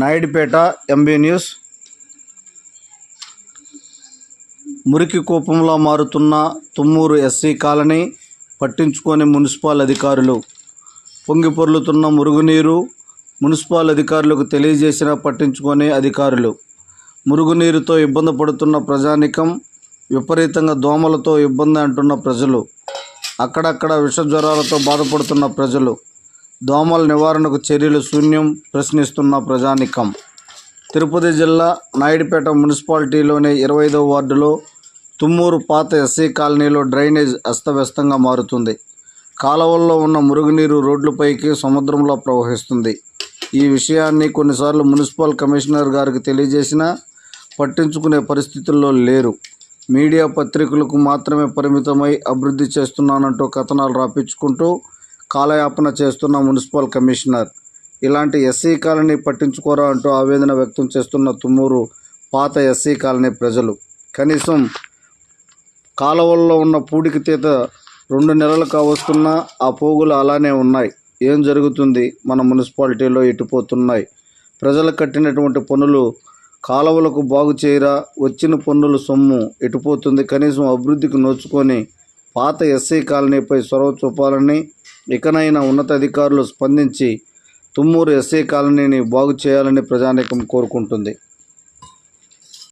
Naidupeta MB news. మురికి కూపంలో మారుతున్న తుమ్మూరు ఎస్సీ కాలనీ పట్టించుకొని మున్సిపల్ అధికారులు. పొంగిపొర్లుతున్న మురుగునీరు మున్సిపల్ అధికారులకు తెలియజేసిన పట్టించుకొని అధికారులు. మురుగునీరుతో ఇబ్బంది పడుతున్న ప్రజానికం విపరీతంగా దోమలతో ఇబ్బంది అంటున్న ప్రజలు. అక్కడక్కడ విష జ్వరాలతో బాధపడుతున్న ప్రజలు. దోమల నివారణకు చర్యలు శూన్యం ప్రశ్నిస్తున్న ప్రజానికం. తిరుపతి జిల్లా నాయుడుపేట మున్సిపాలిటీలోని ఇరవై ఐదవ వార్డులో తుమ్మూరు పాత ఎస్సీ కాలనీలో డ్రైనేజ్ అస్తవ్యస్తంగా మారుతుంది. కాలువల్లో ఉన్న మురుగునీరు రోడ్లపైకి సముద్రంలో ప్రవహిస్తుంది. ఈ విషయాన్ని కొన్నిసార్లు మున్సిపల్ కమిషనర్ గారికి తెలియజేసినా పట్టించుకునే పరిస్థితుల్లో లేరు. మీడియా పత్రికలకు మాత్రమే పరిమితమై అభివృద్ధి చేస్తున్నానంటూ కథనాలు రాపించుకుంటూ కాలయాపన చేస్తున్న మున్సిపల్ కమిషనర్. ఇలాంటి ఎస్సీ కాలనీ పట్టించుకోరా అంటూ ఆవేదన వ్యక్తం చేస్తున్న తుమ్మూరు పాత ఎస్సీ కాలనీ ప్రజలు. కనీసం కాలువల్లో ఉన్న పూడికి తీత రెండు నెలలు కావస్తున్నా ఆ పోగులు అలానే ఉన్నాయి. ఏం జరుగుతుంది? మన మున్సిపాలిటీలో ఎటుపోతున్నాయి ప్రజలు కట్టినటువంటి పనులు కాలువలకు బాగు చేయరా? వచ్చిన పన్నుల సొమ్ము ఎటుపోతుంది కనీసం అభివృద్ధికి నోచుకొని పాత ఎస్సీ కాలనీపై చొరవ చూపాలని ఇకనైనా ఉన్నతాధికారులు స్పందించి తుమ్మూరు ఎస్సీ కాలనీని బాగు చేయాలని ప్రజానీకం కోరుకుంటుంది.